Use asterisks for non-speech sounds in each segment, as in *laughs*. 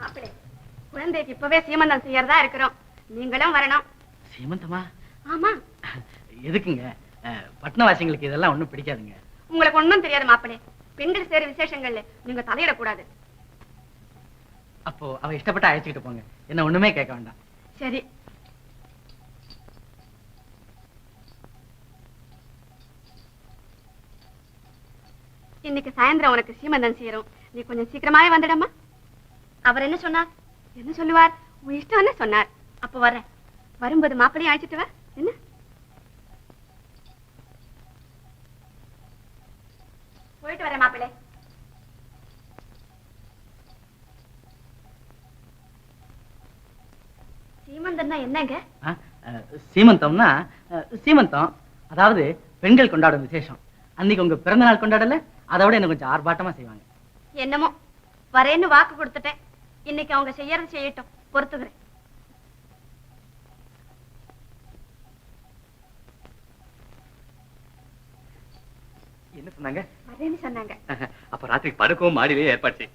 மாப்பிளே குழந்தைக்கு இப்பவே சீமந்தம் செய்யறதா இருக்கிறோம். நீங்களும் வரணும். சீமந்தமா? ஆமா. எதுக்குங்க? பட்டணவாசிங்களுக்கு இதெல்லாம் ஒண்ணும் பிடிக்காதுங்க. உங்களுக்கு ஒண்ணும் தெரியாது மாப்பிளே. பெண்கள் சேர விசேஷங்கள்ல நீங்க தலையிடக்கூடாது. அப்போ அவ இஷ்டப்பட்டு அழைச்சிக்கிட்டு போங்க. என்ன ஒண்ணுமே கேட்க வேண்டாம். சரி. இன்னைக்கு சாயந்தரம் உனக்கு சீமந்தம் செய்யறோம். நீ கொஞ்சம் சீக்கிரமாவே வந்துடமா அவர் என்ன சொன்னார்? என்ன சொல்லுவார்? உன் இஷ்டம்னு சொன்னார்? அப்ப வர்றேன். வரும்போது மாப்பிள்ளையும் அழைச்சிட்டு வா. என்ன? போயிட்டு வரேன் மாப்பிள்ளை. சீமந்தம்னா என்னங்க? சீமந்தம்னா சீமந்தம் அதாவது பெண்கள் கொண்டாடும் விசேஷம். அன்னைக்கு உங்க பிறந்த நாள் கொண்டாடல? அதை விட என்ன கொஞ்சம் ஆர்ப்பாட்டமா செய்வாங்க. என்னமோ வரேன்னு வாக்கு கொடுத்துட்டேன். இன்னைக்கு அவங்க செய்யறது செய்யட்டும். பொறுத்துக்கிறேன். என்ன சொன்னாங்க? வரேன்னு சொன்னாங்க. அப்ப ராத்திரி படுக்கவும் மாடியிலே ஏற்பாடு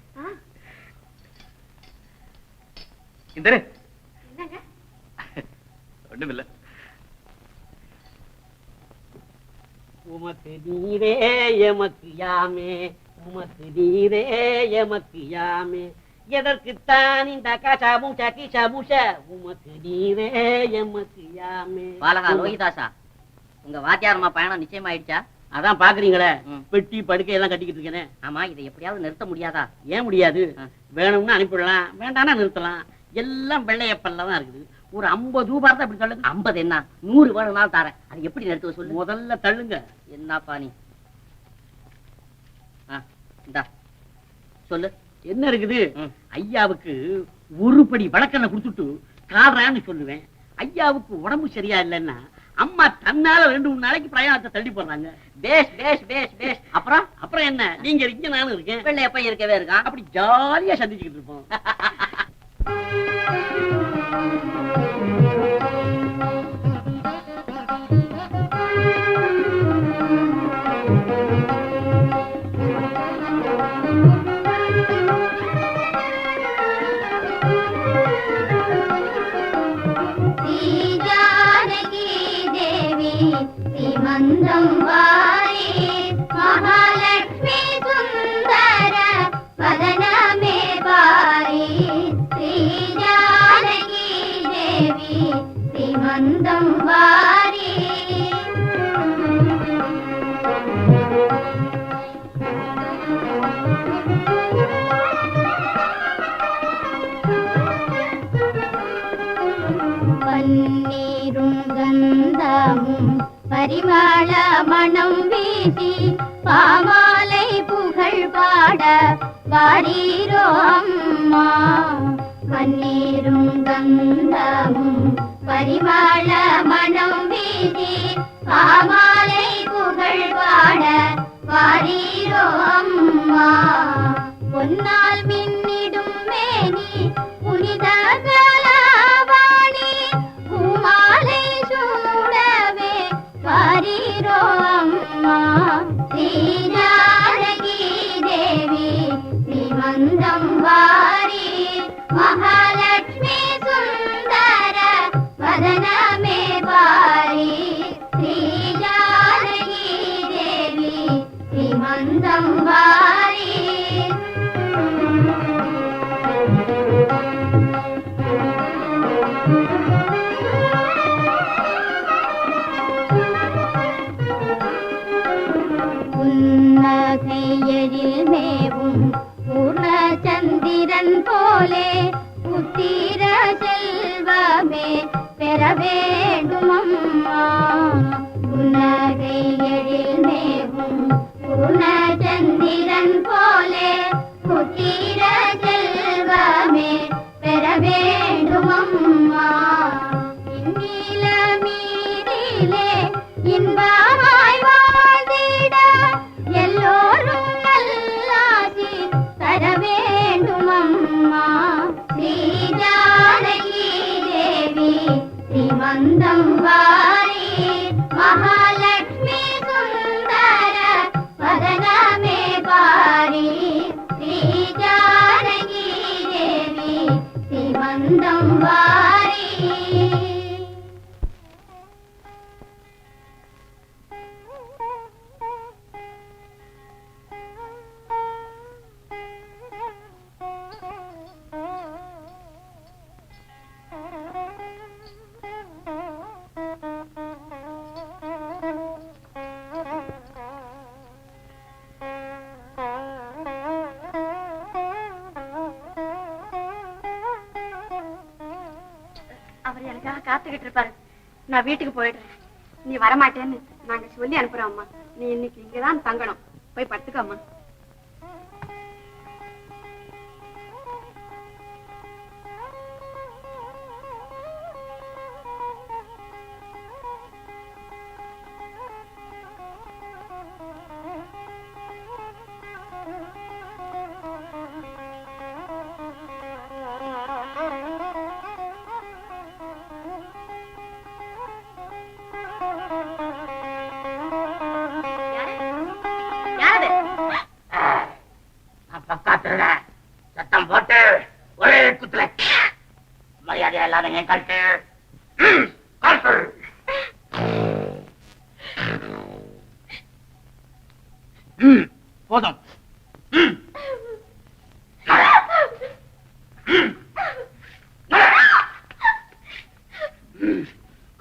இந்தரு. என்னங்க? ஒண்ணுமில்ல. உமக்கு நீரே எமக்கு யாமே. உமக்கு நீரே எமக்கு யாமே. எதற்குத்தான் இந்த கசாமுஷ கிஷமுஷ உமக்கு நீரே எமக்கு யாமே பாலகா லோகிதாசா உங்க வாத்தியாரம்மா பயணம் நிச்சயமாயிடுச்சா? அதான் பாக்குறீங்களே. பெட்டி படுக்கை எல்லாம் கட்டிக்கிட்டு இருக்கேனே. ஆமா இதை எப்படியாவது நிறுத்த முடியாதா? ஏன் முடியாது. வேணும்னா அனுப்பிடலாம் வேண்டாம்னா நிறுத்தலாம். எல்லாம் வெள்ளையப்பல்ல தான் இருக்குது. ஒரு ஐம்பது ரூபாய் தான் இப்படி தள்ளுங்க. ஐம்பது என்ன? நூறு வேணும்னாலும் தரேன். அது எப்படி நிறுத்துவ சொல்லு? முதல்ல தள்ளுங்க. என்னப்பா நீ? இந்தா. சொல்லு. என்ன இருக்குது. ஐயாவுக்கு ஒரு படி வழக்கெண்ணெய் கொடுத்துட்டு காடுறான்னு சொல்லுவேன். ஐயாவுக்கு உடம்பு சரியா இல்லைன்னா அம்மா தன்னால ரெண்டு மூணு நாளைக்கு பிரயாணத்தை தள்ளி போடுறாங்க. பேஷ் பேஷ் பேஷ் பேஷ். அப்புறம்? அப்புறம் என்ன? நீங்க இருக்கீங்க நானும் இருக்கேன். வெள்ளை எப்ப இருக்கவே இருக்கான் அப்படி ஜாலியா சந்திச்சுக்கிட்டு இருப்போம். *laughs* அம்மா பன்னீரும் கந்தமும் பரிமள மனம் வீதி பாமாலை புகழ் பாட வாரீரோ அம்மா. பொன்னால் மின்னிடும் மேனி புனித கலாவாணி பூமாலை சூடவே வாரீரோ அம்மா. ஸ்ரீஜானகி ஸ்ரீமந்தம் வாரி மகாலட்சுமி சுந்தர வதனமே வாரி ஸ்ரீஜானகி தேவி ஸ்ரீமந்தம் வாரி புன்னகையழில் மேவும் பூர்ண சந்திரன் போலே புத்திர செல்வமே பெறவே நான் வீட்டுக்கு போயிடுறேன். நீ வரமாட்டேன்னு நாங்க சொல்லி அனுப்புறோம் அம்மா. நீ இன்னைக்கு இங்கதான் தங்கணும். போய் படுத்துக்கோ அம்மா.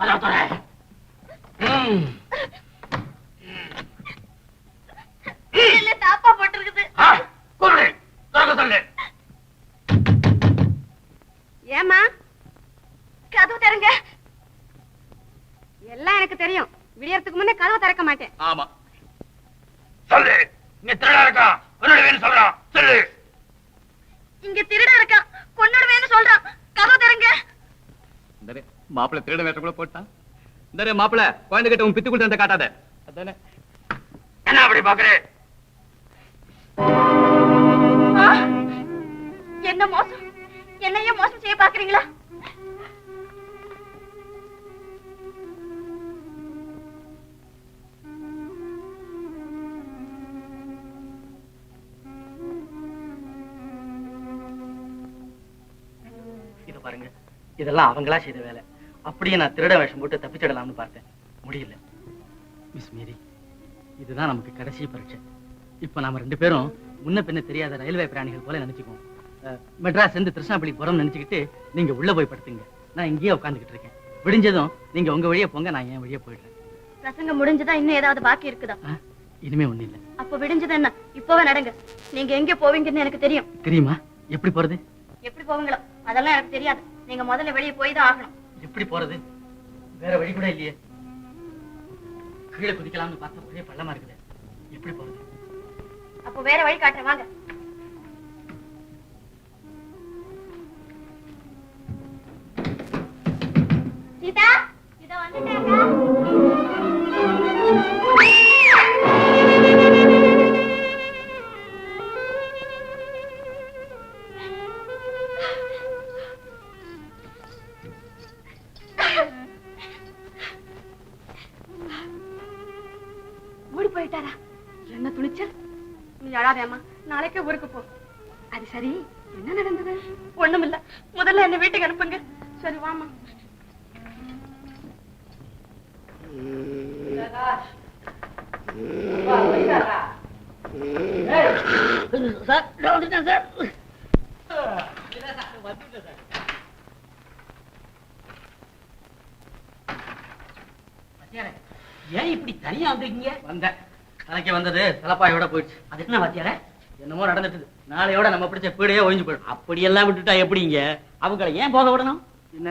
கதவை தொற. ம். தாப்பா போட்டிருக்குது ஆ, கூப்பிடு. திறக்க சொல்லு ஏமா கதவு திறங்க எல்லாம் எனக்கு தெரியும் விடியறதுக்கு முன்னே கதவு திறக்க மாட்டேன் ஆமா சொல்லு இங்க திருடா இருக்கா உன்னோட வேணும் சொல்றான் சொல்லு இங்க திருட இருக்கான் கொன்னுடுவேன்னு சொல்றான் கதவு திறங்க இந்த மாப்பிள்ளை திருட வேஷம் கூட போட்டான் இந்த மாப்பிள்ளை குழந்தை கிட்ட உன் பித்து கொடுத்து காட்டாத. அதானே. என்ன அப்படி பாக்குறேன்! என்ன மோசம்? என்னையே மோசம் செய்ய பாக்குறீங்களா? இத பாருங்க. இதெல்லாம் அவங்களா செய்த வேலை. அப்படியே நான் திருட வேஷம் போட்டு தப்பிச்சிடலாம்னு பார்த்தேன். முடியல. மிஸ் மீரி இதுதான் நமக்கு கடைசி பரீட்சை. இப்ப நாம ரெண்டு பேரும் முன்ன பின்ன தெரியாத ரயில்வே பிராணிகள் போல நினைச்சுக்குவோம். மெட்ராஸ் இருந்து திருஷ்ணாபள்ளி புறம் நினைச்சுக்கிட்டு நீங்க உள்ள போய் படுத்துங்க. நான் இங்கேயே உட்காந்துக்கிட்டு இருக்கேன். விடிஞ்சதும் நீங்க உங்க வழியே போங்க நான் என் வழியே போயிடுறேன். பிரசங்கம் முடிஞ்சதா இன்னும் ஏதாவது பாக்கி இருக்குதா? இனிமே ஒண்ணு இல்ல. அப்ப விடிஞ்சது என்ன? இப்பவே நடங்க. நீங்க எங்க போவீங்கன்னு எனக்கு தெரியும். தெரியுமா? எப்படி போறது? எப்படி போவீங்களோ? அதெல்லாம் எனக்கு தெரியாது. நீங்க முதல்ல வெளியே போய் தான் ஆகணும். எப்படி போறது? வேற வழி கூட இல்லையே. கீழே குதிக்கலாம்னு பார்த்தா ஒரே பள்ளமா இருக்குது. எப்படி போறது? அப்போ வேற வழி காட்டுறேன் வாங்க. வந்துட்டேன் சார் ஏன் இப்படி தனியா வந்திருக்கீங்க? வந்தேன். தலைக்கு வந்தது தலப்பாயோட போயிடுச்சு. அது என்ன வாத்தியார? என்னமோ நடந்துட்டு நாளையோட நம்ம பிடிச்ச பீடையே ஒழிஞ்சு போயிடும். அப்படியெல்லாம் விட்டுட்டா எப்படிங்க? அவங்கள ஏன் போக விடணும்?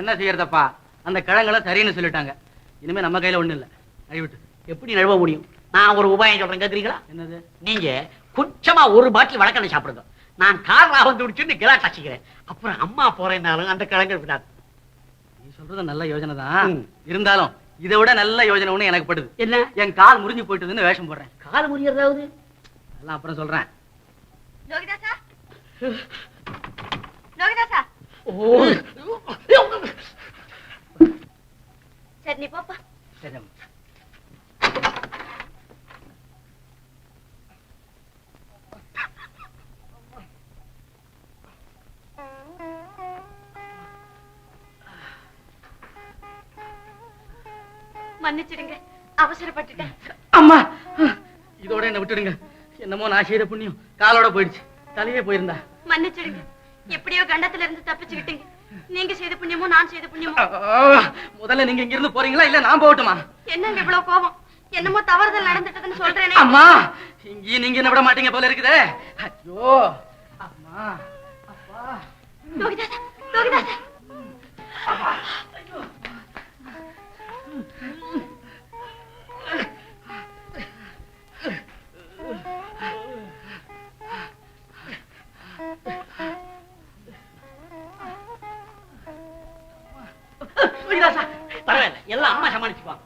என்ன செய்யறதப்பா? அந்த கிழங்களை சரின்னு சொல்லிட்டாங்க. இனிமே நம்ம கையில ஒண்ணு இல்ல. அழிவிட்டு எப்படி நழுவ முடியும்? நான் ஒரு உபாயம் சொல்றேன் கேக்குறீங்களா? என்னது? நீங்க கொஞ்சமா ஒரு பாட்டில் வழக்கண்ணை சாப்பிடுங்க. நான் கார் ராகம் துடிச்சுன்னு கிலா காய்ச்சிக்கிறேன். அப்புறம் அம்மா போறேன்னாலும் அந்த கிழங்கு விடாது நீ சொல்றது நல்ல யோசனை தான். இருந்தாலும் இதை விட நல்ல யோசனை ஒண்ணு எனக்கு படுது. என்ன? என் கால் முறிஞ்சு போயிட்டுதுன்னு வேஷம் போடுறேன். கால் முறியறதாவது? அதெல்லாம் அப்புறம் சொல்றேன். ஓ. சரி நீ போப்பா. சரி மன்னிச்சிடுங்க. அவசரப்பட்டுட்டேன். அம்மா. இதோட என்ன விட்டுடுங்க. என்னமோ நான் செய்த புண்ணியம் காலோட போயிடுச்சு. தலையே போயிருந்தா. மன்னிச்சிடுங்க. எப்படியோ கண்டத்துல இருந்து தப்பிச்சுக்கிட்டீங்க நீங்க செய்த புண்ணியமோ நான் செய்த புண்ணியமோ? முதல்ல நீங்க இங்க இருந்து போறீங்களா இல்ல நான் போகட்டுமா? என்னங்க இவ்வளவு கோபம்? என்னமோ தவறுதல் நடந்துட்டதுன்னு சொல்றேனே. அம்மா இங்கேயும் நீங்க என்ன விட மாட்டீங்க போல இருக்குதே. ஐயோ அம்மா அப்பா. லோகிதாசா லோகிதாசா மன்னிச்சுக்குவான்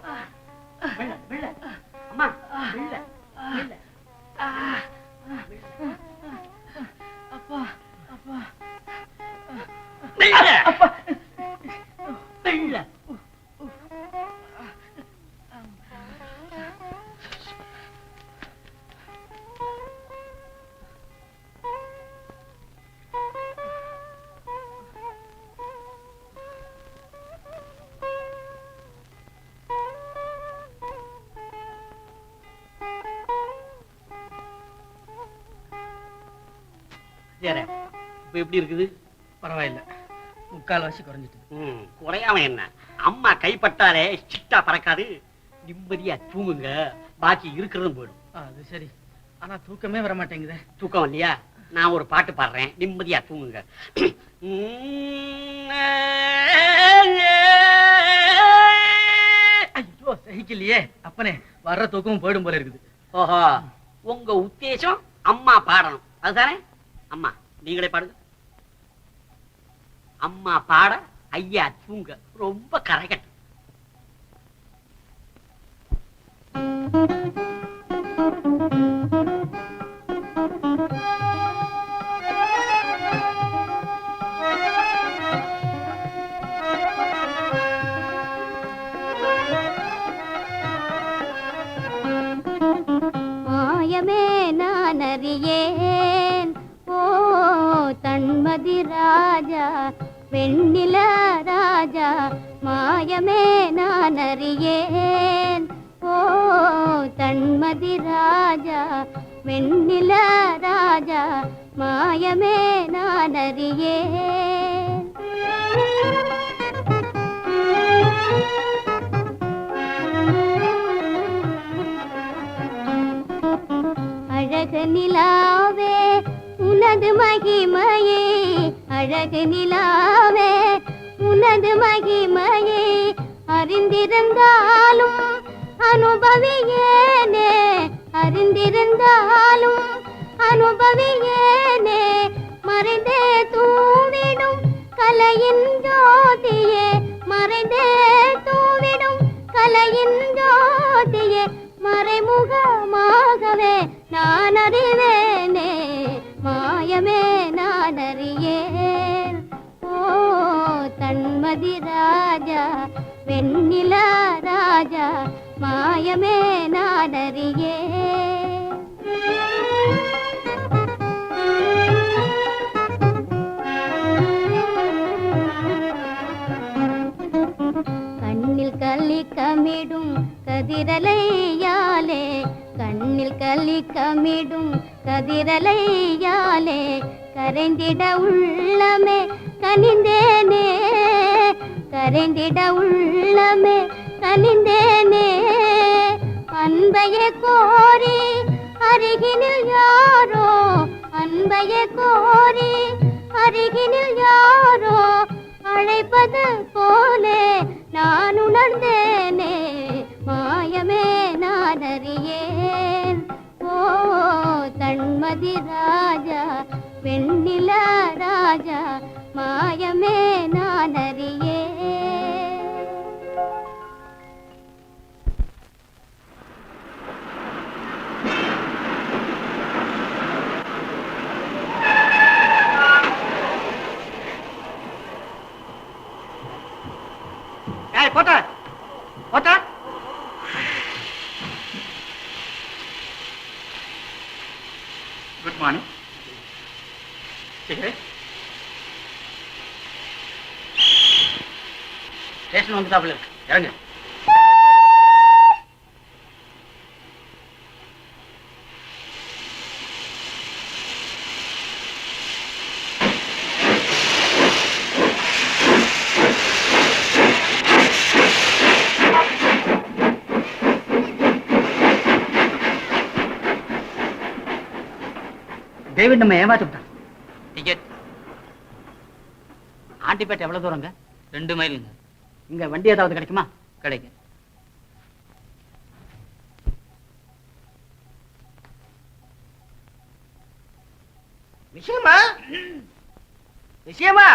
இப்ப எப்படி இருக்குது? பரவாயில்ல. முக்கால் வாசி குறைஞ்சிட்டு. ம், குறையாம என்ன? அம்மா கைப்பட்டாலே சிட்டா பறக்காது. நிம்மதியா தூங்குங்க. பாக்கி இருக்கிறதும் போயிடும். அது சரி. ஆனா தூக்கமே வர மாட்டேங்குதே தூக்கம் இல்லையா? நான் ஒரு பாட்டு பாடுறேன். நிம்மதியா தூங்குங்க. ஐயோ சகிக்கலையே. அப்பனே வர்ற தூக்கமும் போயிடும் போல இருக்குது. ஓஹோ. உங்க உத்தேசம் அம்மா பாடணும். அதுதானே? அம்மா நீங்களே பாடுங்க. அம்மா பாட ஐயா தூங்க. ரொம்ப கரகட் மாயமே நான் அறியேன் ஓ தன்மதி ராஜா வெண்ணில ராஜா மாயமே நான் அறியேன். ஓ தன்மதி ராஜா வெண்ணில ராஜா மாயமே நான் அறியேன். அழக நிலாவே உனது மகிமையே அழகு நிலாவே உனது மகிமையை அறிந்திருந்தாலும் அனுபவியேனே அறிந்திருந்தாலும் அனுபவியேனே மறைந்தே தூவிடும் கலையின் ஜோதியே மறைந்தே தூவிடும் கலையின் வெண்ணில ராஜா மாயமே நான் கண்ணில் கள்ளி கமிடும் கதிரலையாலே கண்ணில் கள்ளி கமிடும் கதிரலையாலே கரைந்திட உள்ளமே கனிந்தேனே கரைந்திட உள்ள கனிந்தேனே அன்பையே கோரி அருகினில் யாரோ? அன்பையே கோரி அருகினில் யாரோ? அழைப்பது போலே நான் உணர்ந்தேனே. மாயமே நான் அறியேன். ஓ தன்மதி ராஜா வெண்ணில ராஜா மாயமே நான் அறியேன். போட்டா. போட்டா. குட் மார்னிங் ஸ்டேஷன் வந்து தாப்புல இருக்கு. இறங்க. டேவிட் நம்ம ஏமாத்திட்டான் டிக்கெட். ஆண்டிப்பேட்டை எவ்வளவு தூரங்க? ரெண்டு மைலுங்க. இங்க வண்டி ஏதாவது கிடைக்குமா? கிடைக்கும். விஷயமா? விஷயமா?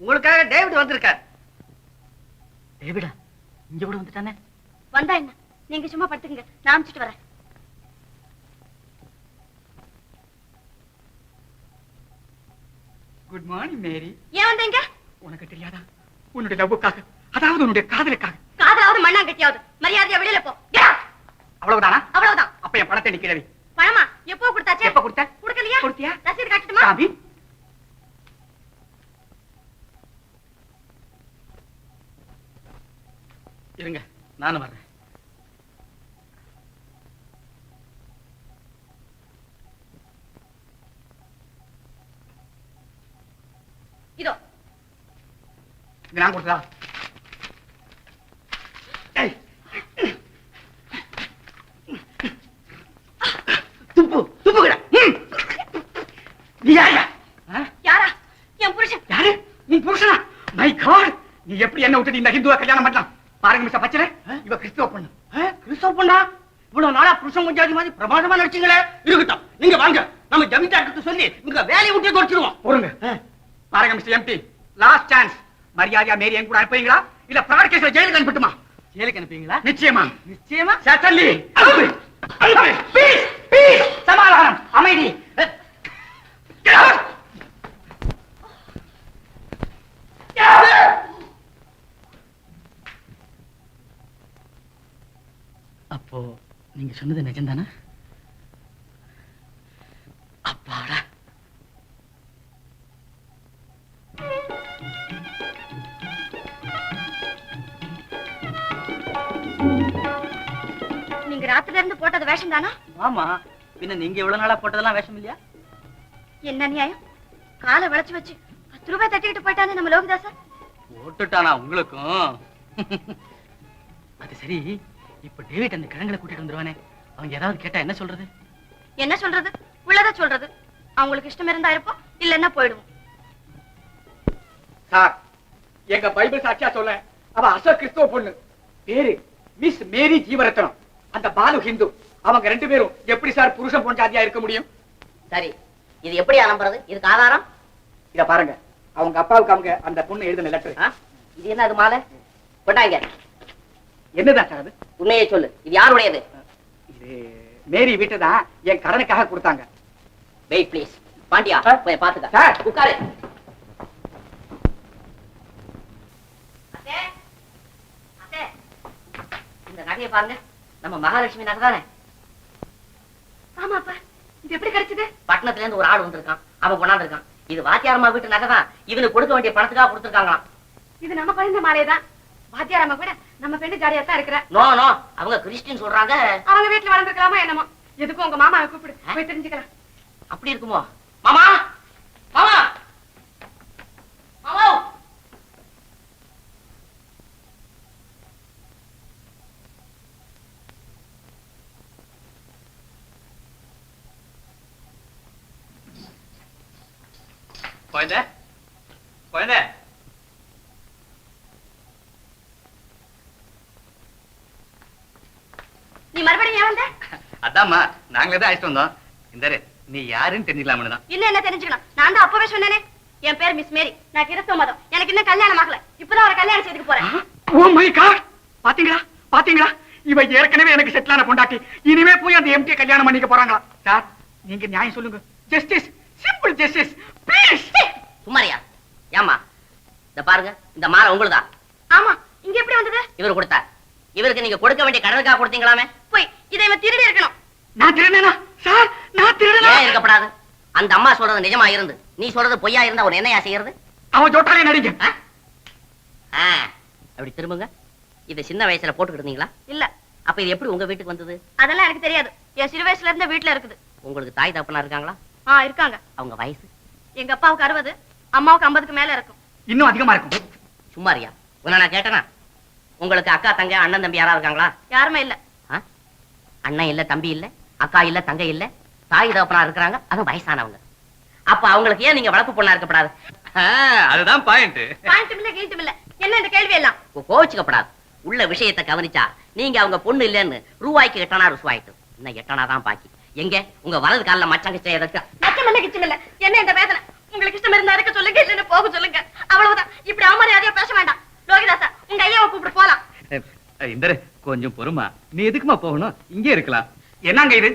உங்களுக்காக டேவிட் வந்திருக்கார். டேவிடா இங்க கூட வந்துட்டானே? வந்தா என்ன? நீங்க சும்மா படுத்துங்க நான் அமிச்சிட்டு வரேன். குட் மார்னிங் மேரி ஏன் வந்தீங்க? உனக்கு தெரியாதா? உன்னுடைய லவ்வுக்காக அதாவது உன்னுடைய காதலுக்காக. காதலாவது மண்ணாங்கட்டியாவது மரியாதையா வெளியில போ. அவ்வளவுதானா? அவ்வளவுதான். அப்ப என் பணத்தை நிக்கிறவி பணமா? எப்போ கொடுத்தாச்சு? எப்ப கொடுத்த? கொடுக்கலையா? கொடுத்தியா? ரசீது காட்டுமா சாமி. இருங்க நானும் வர்றேன். இதோ. இது நான் கொடுத்ததா ஏய், துப்பு துப்புகிட நீ யாரா யாரா? என் புருஷன். யாரு? நீ புருஷனா? மை காட் நீ எப்படி என்ன விட்டுட்டு இந்த ஹிந்துவ கல்யாணம் பண்ணலாம்? பாருங்க மிஸ்டர் பச்சனை. இவ கிறிஸ்துவ பொண்ணு. கிறிஸ்தவ பொண்ணா? இவ்வளவு நாளா புருஷன் கொஞ்சாதி மாதிரி பிரமாதமா நடிச்சீங்களே. இருக்கட்டும் நீங்க வாங்க. நம்ம ஜமீன்தார்கிட்ட சொல்லி உங்க வேலையை விட்டே குறைச்சிருவோம் பொறுங்க. பாருங்க மிஸ்டர் எம்டி லாஸ்ட் சான்ஸ் மரியாதையா மேரி என் கூட அனுப்புவீங்களா? இல்ல பிராட் கேஸ்ல ஜெயிலுக்கு அனுப்பட்டுமா? ஜெயிலுக்கு அனுப்புவீங்களா? நிச்சயமா. நிச்சயமா. சட்டல்லி அனுப்பு அனுப்பு பீஸ் பீஸ் சமாதானம் அமைதி! அப்போ நீங்க சொன்னது நிஜம்தானா? வேஷம் தானா ஆமா. பின்ன நீங்க இவ்வளவு நாளா போட்டதெல்லாம் வேஷம் இல்லையா? என்ன நியாயம் காலை விளைச்சு வச்சு பத்து ரூபாய் தட்டிக்கிட்டு போயிட்டானே நம்ம லோகதாசன் போட்டுட்டானா உங்களுக்கும்? அது சரி. இப்ப டேவிட் அந்த கிழங்குல கூட்டிட்டு வந்துருவானே. அவங்க ஏதாவது கேட்டா என்ன சொல்றது? என்ன சொல்றது? உள்ளத சொல்றது. அவங்களுக்கு இஷ்டம் இருந்தா இருப்போம் இல்லன்னா போயிடுவோம். சார் எங்க பைபிள் சாட்சியா சொல்ல அவ அசல் கிறிஸ்துவ பொண்ணு. பேரு மிஸ் மேரி ஜீவரத்னம். அந்த பாலு ஹிந்து. அவங்க ரெண்டு பேரும் எப்படி சார் புருஷன் பொஞ்சாதியா இருக்க முடியும்? சரி இது எப்படி அனுப்புறது இதுக்கு ஆதாரம்? இத பாருங்க. அவங்க அப்பாவுக்கு அவங்க அந்த பொண்ணு எழுதின லெட்டர்? இது என்ன அது மாலை? கொண்டாங்க. என்னதான் சார் அது? உண்மையை சொல்லு. இது யாருடையது? இது மேரி வீட்டு தான் என் கடனுக்காக கொடுத்தாங்க. Wait please Pandiya. போய் பாத்துக்க சார். உட்காரு. இந்த நகையை பாருங்க. நம்ம மகாலட்சுமி நகை தானே? ஆமாப்பா. இது எப்படி கிடைச்சது? பட்டணத்துல இருந்து ஒரு ஆடு வந்திருக்கான். அவன் கொண்டாந்து இருக்கான் இது வாத்தியாரம்மா வீட்டு நகை தான் இவனுக்கு கொடுக்க வேண்டிய பணத்துக்காக கொடுத்துருக்காங்களாம். இது நம்ம குழந்தை மாலையதான். வாத்தியாரம்மா கூட நம்ம பெண்ணு ஜாலியா தான் இருக்கிற. No no. அவங்க கிறிஸ்டின் சொல்றாங்க. அவங்க வீட்டுல வளர்ந்துருக்கலாமா என்னமோ? எதுக்கும் உங்க மாமாவை கூப்பிடு. போய் தெரிஞ்சுக்கலாம். அப்படி இருக்குமோ? மாமா மாமா குழந்தை குழந்தை நீ மறுபடியும் ஏன் வந்த? அதாம்மா நாங்களே தான் அழைச்சிட்டு வந்தோம். இந்த நீ யாருன்னு தெரிஞ்சுக்கலாம்னு தான். இன்னும் என்ன தெரிஞ்சுக்கணும்? நான் தான் அப்பவே சொன்னேனே. என் பேர் மிஸ் மேரி. நான் கிறிஸ்தவ மதம். எனக்கு இன்னும் கல்யாணம் ஆகல. இப்பதான் ஒரு கல்யாணம் செய்துக்க போறேன். ஓ மை காட் பாத்தீங்களா? பாத்தீங்களா? இவ ஏற்கனவே எனக்கு செட்டிலான பொண்டாட்டி. இனிமே போய் அந்த எம்டி கல்யாணம் பண்ணிக்க போறாங்களா? சார் நீங்க நியாயம் சொல்லுங்க. ஜஸ்டிஸ் சிம்பிள் ஜஸ்டிஸ் ப்ளீஸ் சும்மாரியா. ஏமா இந்த பாருங்க இந்த மாலை உங்களுதா? ஆமா இங்க எப்படி வந்தது? இவர் கொடுத்தார் இவருக்கு நீங்க கொடுக்க வேண்டிய கடனுக்காக கொடுத்தீங்களாமே? போய் இதை இவன் திருடி இருக்கணும். நான் திருடனா? சார் நான் திருடனா? இருக்கப்படாது? அந்த அம்மா சொல்றது நிஜமா இருந்து. நீ சொல்றது பொய்யா இருந்தா ஒரு என்னையா செய்யறது? அவன் ஜோட்டாலே நடிங்க. அப்படி திரும்புங்க. இதை சின்ன வயசுல போட்டுக்கிட்டு இருந்தீங்களா? இல்ல. அப்ப இது எப்படி உங்க வீட்டுக்கு வந்தது? அதெல்லாம் எனக்கு தெரியாது. என் சிறு வயசுல இருந்த வீட்டுல இருக்குது. உங்களுக்கு தாய் தப்பனா இருக்காங்களா? ஆ இருக்காங்க. அவங்க வயசு. எங்க அப்பாவுக்கு அறுபது அம்மாவுக்கு ஐம்பதுக்கு மேல இருக்கும். இன்னும் அதிகமா இருக்கும். சும்மாரியா உன்னை நான் கேட்டனா? உங்களுக்கு அக்கா தங்க அண்ணன் தம்பி யாரா இருக்காங்களா? யாருமே இல்ல? அண்ணன் இல்ல தம்பி இல்ல அக்கா இல்ல தங்க இல்ல தாய் தகப்பனா இருக்கிறாங்க அதுவும் வயசானவங்க. அப்ப அவங்களுக்கு ஏன் நீங்க வளர்ப்பு பொண்ணா இருக்கப்படாது? அதுதான் பாயிண்ட் பாயிண்ட்டும் இல்ல கீழ்ட்டும் இல்ல. என்ன இந்த கேள்வி எல்லாம்? கோவிச்சுக்கப்படாது. உள்ள விஷயத்தை கவனிச்சா நீங்க அவங்க பொண்ணு இல்லைன்னு ரூபாய்க்கு எட்டனா ருசுவாயிட்டு. இன்னும் எட்டனா தான் பாக்கி. எங்க? உங்க வலது கால்ல மச்சங்க செய்யறதுக்கு மச்ச கிச்சம் இல்ல கிச்சம் இல்ல. என்ன இந்த வேதனை? உங்களுக்கு இஷ்டம் இருந்தா இருக்க சொல்லுங்க இல்லன்னு போக சொல்லுங்க. அவ்வளவுதான். இப்படி அவமரியாதையா பேச வேண்டாம். லோகிதாசா உங்க ஐயாவை கூப்பிட்டு போலாம். இந்தரு கொஞ்சம் பொறுமா. நீ எதுக்குமா போகணும்? இங்கே இருக்கலாம். என்னங்க இது?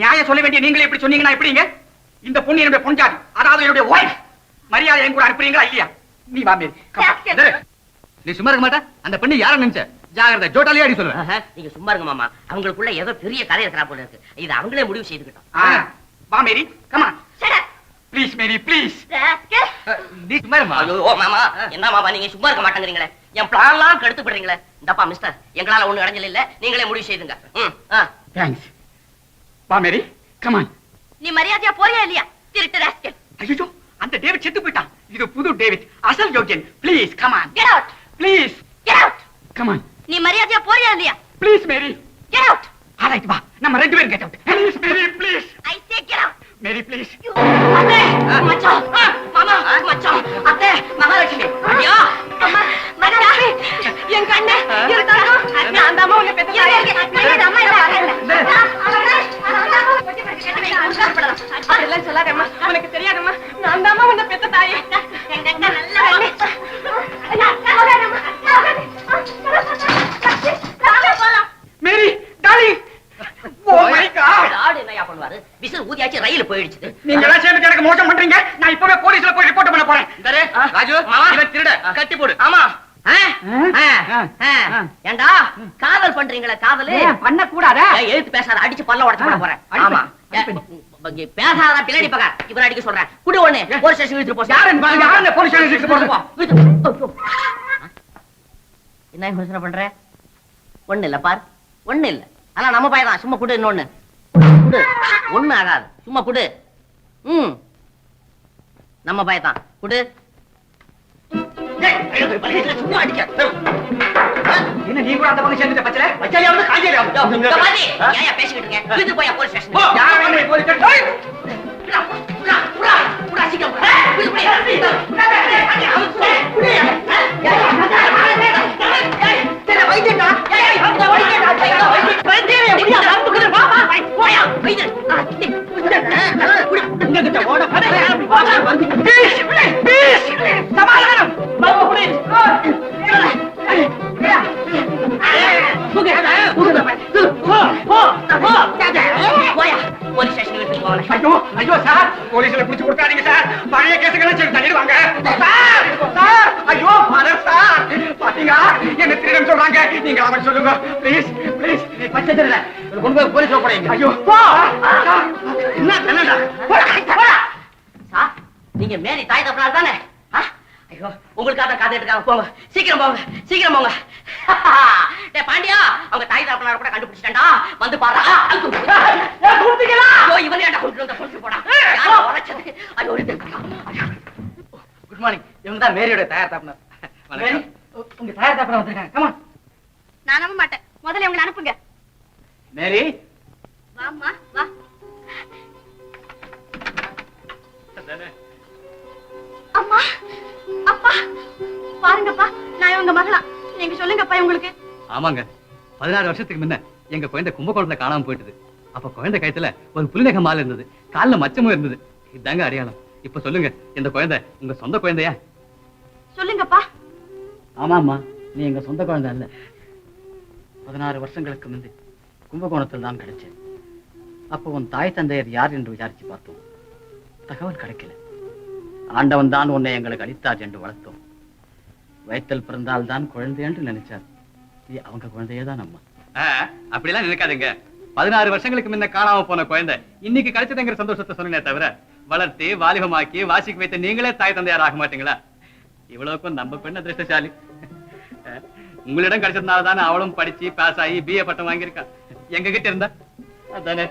நியாயம் சொல்ல வேண்டிய நீங்களே இப்படி சொன்னீங்கன்னா எப்படிங்க? இந்த பொண்ணு என்னுடைய பொஞ்சாதி அதாவது என்னுடைய ஒய்ஃப் மரியாதை என் கூட அனுப்புறீங்களா இல்லையா? நீ வா மேரி. நீ சும்மா இருக்க மாட்டா. அந்த பெண்ணு யார நினைச்ச? ஜாகிரதை ஜோட்டாலியா அடி சொல்லுவேன். நீங்க சும்மா இருங்க மாமா. அவங்களுக்குள்ள ஏதோ பெரிய கதை இருக்கிறா போல இருக்கு. இது அவங்களே முடிவு செய்துக்கிட்டோம். வா Mary. Come please Mary please. நீ சும்மா ஓ, மாமா. என்ன மாமா நீங்க சும்மா இருக்க மாட்டேங்கிறீங்களே. என் பிளான்லாம் கெடுத்து போடுறீங்களே இந்தப்பா மிஸ்டர் எங்களால ஒண்ணு இடைஞ்சல் இல்ல நீங்களே முடிவு செய்துங்க. தேங்க்ஸ் வா மேரி. கமான் நீ மரியாதையா போறியா இல்லையா? திருட்டு ராஸ்கல் ஐயோ அந்த டேவிட் செத்து போயிட்டான். இது புது டேவிட். அசல் யோகியன். Please come on get out please get out come on நீ மரியாதையா போறியா இல்லையா ப்ளீஸ் ஏண்டா? காதல் பண்றீங்களா காதலு? பண்ண கூடாதா எழுத்து பேசாத அடிச்சு பல்ல உடைச்சு போறேன். ஆமா. பேசாத பின்னாடி பக்க. இவர அடிக்க சொல்றேன். குடு ஒண்ணு. போலீஸ் ஸ்டேஷன் போ. போலீஸ் போறது? இழுத்து. என்ன யோசனை பண்ற? ஒண்ணு இல்ல பார். ஒண்ணு இல்ல. ஆனா நம்ம பையன் சும்மா குடு இன்னொன்னு. குடு. ஒண்ணு ஆகாது. சும்மா குடு. ம். நம்ம பையன் குடு. சும்மா அடிக்க. என்ன நீ கூட அந்த பக்கம் சேர்ந்துட்ட பச்சல வச்சாலியாவது காய்கறியாவது இந்த மாதிரி ஏன் பேசிக்கிட்டு இருக்கேன் இழுத்து போய் போலீஸ் ஸ்டேஷன் யார் வேணும் போலீஸ் ஸ்டேஷன் புறா, புறா, புறா, புறா, சீக்கிரம் புறா. இழுத்து போய். சரி, வைத்தியண்டா. ஏய், ஏய், இந்த வைத்தியண்டா, இந்த வைத்தியம். வைத்தியம் எப்படியா? நான் தூக்குறேன். வா, வா, வை, நீங்க அவன் சொல்லுங்க. ப்ளீஸ் ப்ளீஸ் பச்சை தெரியல கொண்டு போய் போலீஸ்ல போடுங்க ஐயோ. என்ன தன்னடா? போடா, போடா. சார், நீங்க மேரி தாய் தப்பனார் தானே? ஐயோ உங்களுக்காக காத்து இருக்காங்க போங்க. சீக்கிரம் போங்க சீக்கிரம் போங்க. *laughs* டேய் பாண்டியா அவங்க தாய் தப்பனார் கூட கண்டுபிடிச்சிட்டா வந்து பாரு. ஐயோ இவனே ஏன்டா கொண்டு வந்த கொண்டு போடா ஐயோ குட் மார்னிங் இவங்க தான் மேரியோட தயார் தாப்பனர் உங்க தயார் தாப்பனர் வந்திருக்காங்க கமா நான் நம்ப மாட்டேன். முதல்ல உங்களை அனுப்புங்க. மேரி. வாம்மா வா. அம்மா அப்பா. பாருங்கப்பா நான் இவங்க மகளா. நீங்க சொல்லுங்கப்பா உங்களுக்கு ஆமாங்க. பதினாறு வருஷத்துக்கு முன்ன எங்க குழந்தை கும்பகோணத்துல காணாம போயிட்டுது. அப்ப குழந்தை கயத்துல ஒரு புலிநக மாலை இருந்தது. கால்ல மச்சமும் இருந்தது. இதாங்க அடையாளம். இப்ப சொல்லுங்க இந்த குழந்தை உங்க சொந்த குழந்தையா? சொல்லுங்கப்பா. ஆமாம்மா. நீ எங்க சொந்த குழந்தை அல்ல. பதினாறு வருஷங்களுக்கு முந்தி கும்பகோணத்தில் தான் கிடைச்சேன். அப்போ உன் தாய் தந்தையர் யார் என்று விசாரிச்சு பார்த்தோம். தகவல் கிடைக்கல. ஆண்டவன் தான் உன்னை எங்களுக்கு அளித்தார் என்று வளர்த்தோம். வயிற்றில் பிறந்தால் தான் குழந்தை என்று நினைச்சார். இது அவங்க குழந்தையே தான் அம்மா. அப்படிலாம் நினைக்காதீங்க. பதினாறு வருஷங்களுக்கு முன்ன காணாம போன குழந்தை இன்னைக்கு கிடைச்சதுங்கிற சந்தோஷத்தை சொன்னே தவிர வளர்த்து வாலிபமாக்கி வாசிக்கு வைத்த நீங்களே தாய் தந்தையார் ஆக மாட்டீங்களா? இவ்வளவுக்கும் நம்ம பெண் அதிர்ஷ்டசாலி. உங்களிடம் கிடைச்சதுனால தானே அவளும் படிச்சு பாஸ் ஆகி பிஏ பட்டம் வாங்கியிருக்கா. எங்க கிட்ட இருந்தா? அதானே.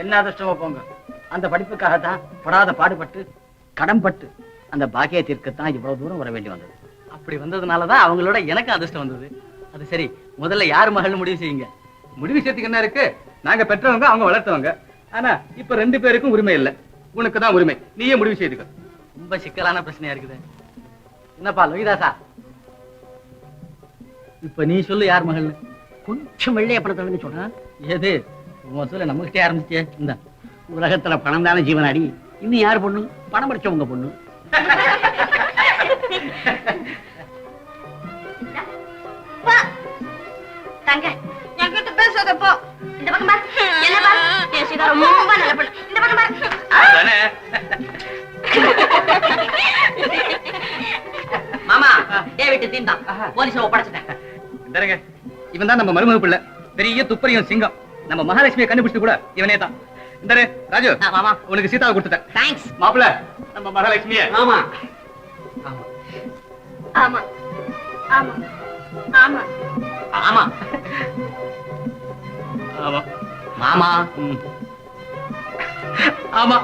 என்ன அதிர்ஷ்டமோ போங்க? அந்த படிப்புக்காக தான் படாத பாடுபட்டு கடன்பட்டு அந்த பாக்கியத்திற்குத்தான் இவ்வளவு தூரம் வர வேண்டி வந்தது. அப்படி வந்ததுனாலதான் அவங்களோட எனக்கு அதிர்ஷ்டம் வந்தது. அது சரி முதல்ல யார் மகள் முடிவு செய்யுங்க? முடிவு செய்யறதுக்கு என்ன இருக்கு? நாங்க பெற்றவங்க அவங்க வளர்த்தவங்க. ஆனா இப்ப ரெண்டு பேருக்கும் உரிமை இல்லை. உனக்கு தான் உரிமை. நீயே முடிவு செய்துக்க. ரொம்ப சிக்கலான பிரச்சனையா இருக்குது. என்னப்பா லோகிதாசா? இப்ப நீ சொல்லு யார் மகள்னு. கொஞ்சம் வெள்ளைய பணத்தை சொல்றேன் ஏது உன் சொல்ல நம்மகிட்டே ஆரம்பிச்சியே இந்த உலகத்துல பணம் தானே ஜீவனாடி. இன்னும் யார் பொண்ணு? பணம் படிச்சவங்க பொண்ணு. போ. தங்க என்கிட்ட இந்த பக்கம் பாரு. என்ன பாரு? என் சீதா ரொம்ப நல்ல பொண்ணு. இந்த பக்கம் பாரு. *laughs* மாமா டேவிட் தீந்தான் போலீஸ்ல ஒப்படைச்சிட்டேன். இவன் தான் நம்ம மருமக பிள்ளை. பெரிய துப்பறியும் சிங்கம். நம்ம மகாலட்சுமியை கண்டுபிடிச்சு கூட இவனே தான் இந்தாரு ராஜு. மாமா. உனக்கு சீதாவை கொடுத்துட்டேன். தேங்க்ஸ் மாப்பிள்ள நம்ம மகாலட்சுமிய. ஆமா. ஆமா. ஆமா. ஆமா. ஆமா. ஆமா. மாமா. ஆமா.